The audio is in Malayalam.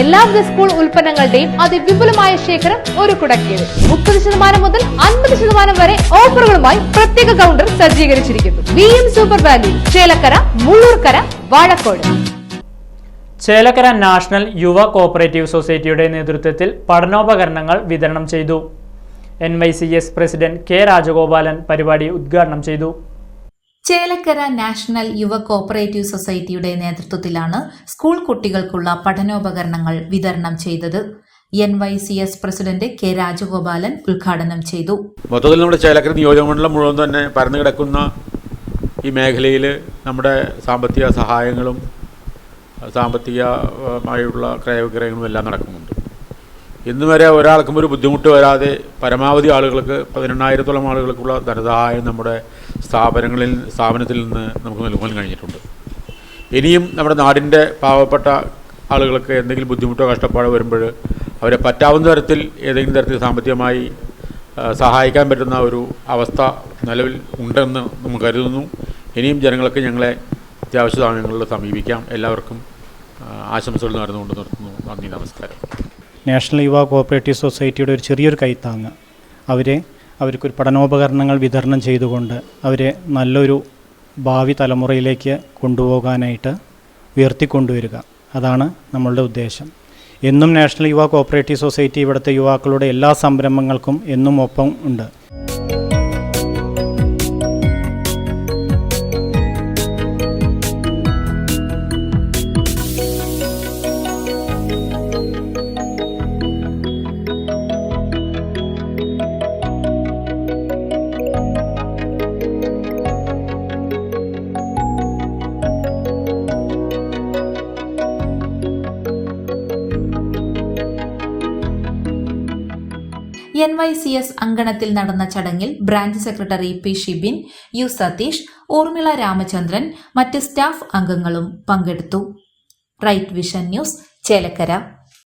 എല്ലാവിധ സ്കൂൾ ഉൽപ്പന്നങ്ങളുടെയും അതിവിപുലമായ ശേഖരം ഒരു കുടക്കീഴിൽ. മുപ്പത് ശതമാനം മുതൽ അൻപത് ശതമാനം വരെ ഓഫറുകളുമായി പ്രത്യേക കൗണ്ടർ സജ്ജീകരിച്ചിരിക്കുന്നു. V M super value Chelakkara Mullurkara Vazhakode. Chelakkara national Yuva cooperative സൊസൈറ്റിയുടെ നേതൃത്വത്തിൽ പഠനോപകരണങ്ങൾ വിതരണം ചെയ്തു. N Y C S president K Rajagopalan പരിപാടി ഉദ്ഘാടനം ചെയ്തു. ചേലക്കര നാഷണൽ യുവ കോപ്പറേറ്റീവ് സൊസൈറ്റിയുടെ നേതൃത്വത്തിലാണ് സ്കൂൾ കുട്ടികൾക്കുള്ള പഠനോപകരണങ്ങൾ വിതരണം ചെയ്തത്. N Y C S president K Rajagopalan ഉദ്ഘാടനം ചെയ്തു. മൊത്തത്തിൽ നമ്മുടെ ചേലക്കര നിയോജകമണ്ഡലം മുഴുവൻ തന്നെ പരന്നു കിടക്കുന്ന ഈ മേഖലയിൽ നമ്മുടെ സാമ്പത്തിക സഹായങ്ങളും സാമ്പത്തികമായുള്ള ക്രയവിക്രയങ്ങളും എല്ലാം നടക്കുന്നുണ്ട്. ഇന്ന് വരെ ഒരാൾക്കും ഒരു ബുദ്ധിമുട്ട് വരാതെ പരമാവധി ആളുകൾക്ക് പതിനെണ്ണായിരത്തോളം ആളുകൾക്കുള്ള ധനസഹായം നമ്മുടെ സ്ഥാപനങ്ങളിൽ സ്ഥാപനത്തിൽ നിന്ന് നമുക്ക് നൽകുവാൻ കഴിഞ്ഞിട്ടുണ്ട്. ഇനിയും നമ്മുടെ നാടിന്റെ പാവപ്പെട്ട ആളുകൾക്ക് എന്തെങ്കിലും ബുദ്ധിമുട്ടോ കഷ്ടപ്പാടോ വരുമ്പോൾ അവരെ പറ്റാവുന്ന തരത്തിൽ ഏതെങ്കിലും തരത്തിൽ സാമ്പത്തികമായി സഹായിക്കാൻ പറ്റുന്ന ഒരു അവസ്ഥ നിലവിൽ ഉണ്ടെന്ന് നമ്മൾ കരുതുന്നു. ഇനിയും ജനങ്ങൾക്ക് ഞങ്ങളെ അത്യാവശ്യ സമയങ്ങളിൽ സമീപിക്കാം. എല്ലാവർക്കും ആശംസകൾ നേർന്നുകൊണ്ട് നിർത്തുന്നു. നന്ദി നമസ്കാരം. നാഷണൽ യുവ കോഓപ്പറേറ്റീവ് സൊസൈറ്റിയുടെ ഒരു ചെറിയൊരു കൈത്താങ്ങ്. അവരെ അവർക്കൊരു പഠനോപകരണങ്ങൾ വിതരണം ചെയ്തുകൊണ്ട് അവരെ നല്ലൊരു ഭാവി തലമുറയിലേക്ക് കൊണ്ടുപോകാനായിട്ട് ഉയർത്തിക്കൊണ്ടുവരിക. അതാണ് നമ്മളുടെ ഉദ്ദേശം. എന്നും നാഷണൽ യുവ കോപ്പറേറ്റീവ് സൊസൈറ്റി ഇവിടുത്തെ യുവാക്കളുടെ എല്ലാ സംരംഭങ്ങൾക്കും എന്നും ഒപ്പം ഉണ്ട്. എൻ വൈ സി എസ് അങ്കണത്തിൽ നടന്ന ചടങ്ങിൽ branch secretary P Shibin U Satheesh Urmila Ramachandran മറ്റ് സ്റ്റാഫ് അംഗങ്ങളും പങ്കെടുത്തു. Right vision news Chelakkara.